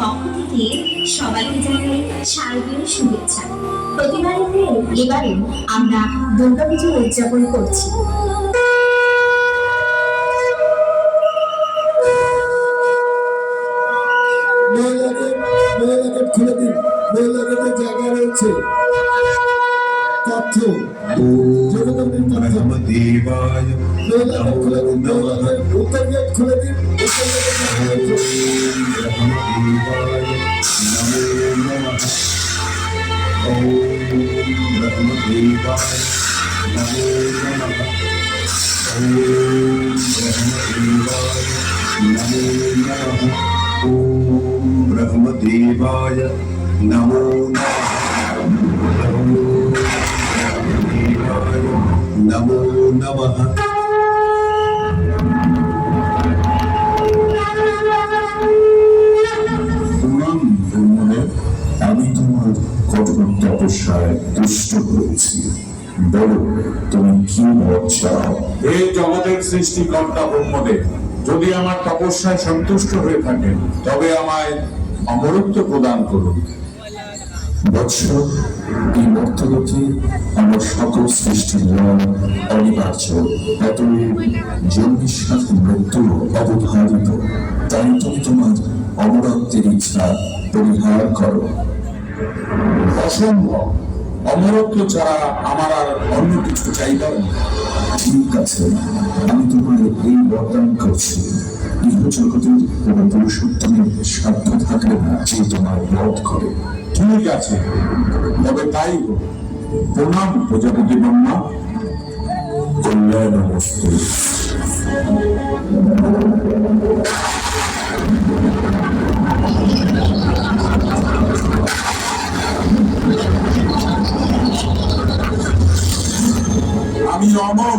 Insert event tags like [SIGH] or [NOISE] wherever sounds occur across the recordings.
পক্ষ থেকে সবাইকে জানাই শারদীয় শুভেচ্ছা। প্রতিবারের এবারে আমরা দুর্গাপুজো উদযাপন করছি। মহিলাদের মহিলাদের খুলে দিন। মহিলাদের জায়গা রয়েছে। Om Brahma Devaya Namo Namaha নমো নমঃ। আমি তোমার কঠোর তপস্যায় তুষ্ট হয়েছি। বলো, তুমি কি মত চাও? এই জগতের সৃষ্টিকর্তা ব্রহ্মদেব, যদি আমার তপস্যায় সন্তুষ্ট হয়ে থাকেন, তবে আমায় অমরত্ব প্রদান করুন। বৎস এই মর্তলোকে আমার সকল সৃষ্টির নিয়ম অনিবার্য। অতএব জন্মের সাথে মৃত্যু অবধারিত। তাই তুমি তোমার অমরত্বের ইচ্ছা পরিহার করো। অসম্ভব। অমরত্ব ছাড়া আমার আর অন্য কিছু চাইবার। ঠিক আছে, আমি তোমার এই বরদান করছি। ইহজগতের কোনো পুরুষোত্তমের সাধ্য থাকলে না যে তোমার বধ করে। ঠিক আছে। তবে তাই প্রণাম প্রজাপতি ব্রহ্মা। কল্যাণ আমি অমর।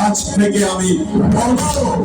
আজ থেকে আমি অমর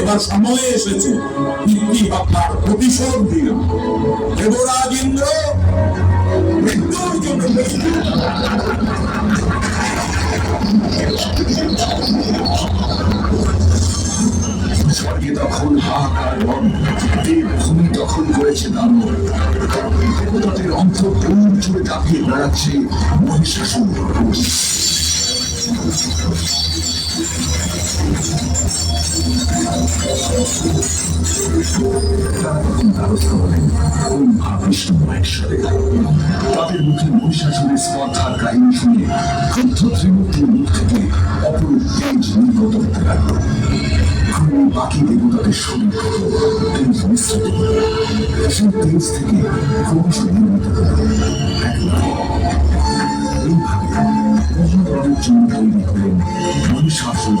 এবার সময় এসেছে পিতৃ হত্যার প্রতিশোধ দিন দেবরাজ ইন্দ্র, মৃত্যুর জন্য স্বর্গে তখন হাহাকার বন দেব ভূমি দখল করেছে দানব দেবতাদের মহেশ্বরে? তাদের মুখে মহিষাসুরের স্পর্ধার কাহিনী শুনে ক্রুদ্ধ ত্রিমূর্তির মুখ থেকে অপরূপ তেজ নির্গত হতে লাগল। বাকি দেবতাদের শরীর থেকে তেজ মিশ্রিত হলো সেই তেজ থেকে ক্রমশ নির্মিত হলো এইভাবে মহাবলের জন্য তৈরি হলেন মহিষাসুর।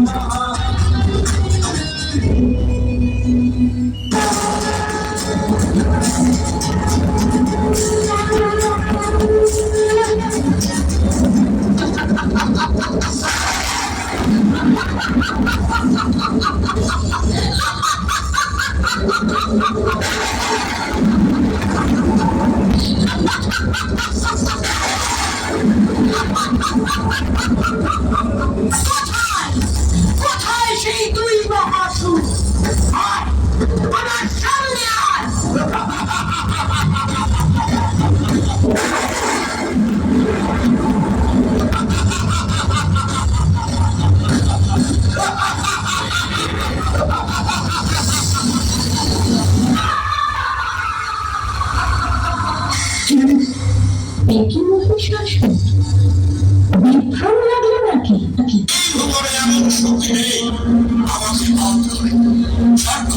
妈妈，爱你的你。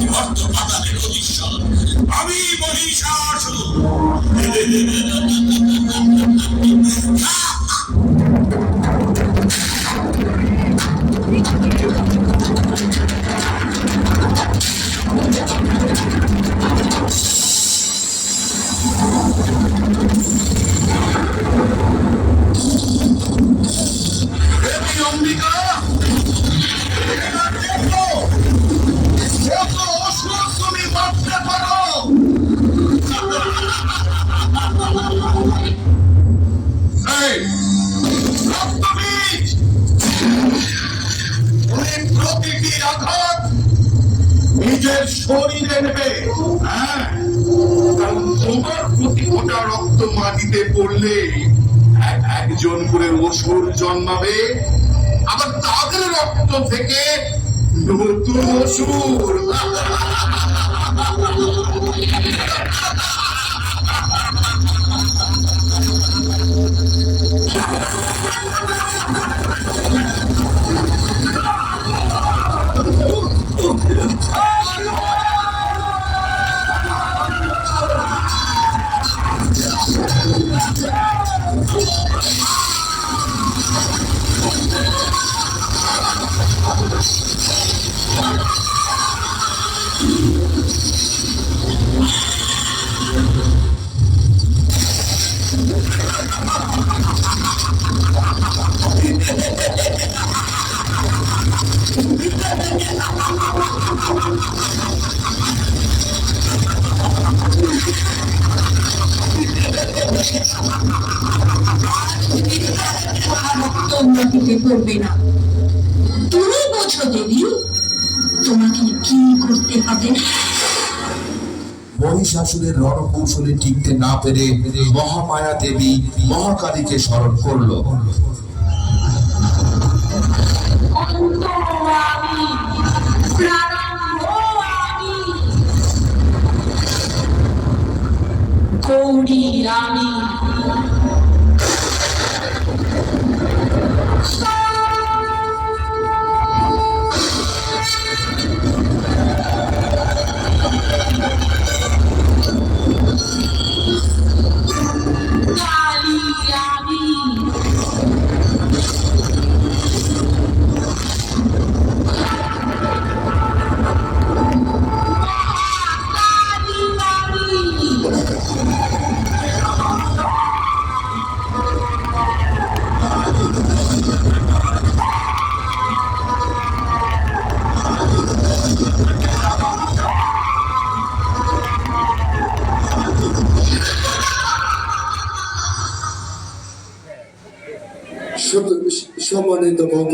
ভক্ত পাতালের নাকি আমি দেবী শরীরে হ্যাঁ? তোমার প্রতি ফোঁটা রক্ত মাটিতে পড়লে একজন করে অসুর জন্মাবে। আবার তাদের রক্ত থেকে নতুন অসুর। [LAUGHS] থেকে করবে না। তুমি বোঝো দেবী তোমাকে কি করতে হবে? মহিষাসুরের রণকৌশলে টিকতে না পেরে মহামায়া দেবী মহাকালীকে স্মরণ করল। গৌরী আমি tenendo conto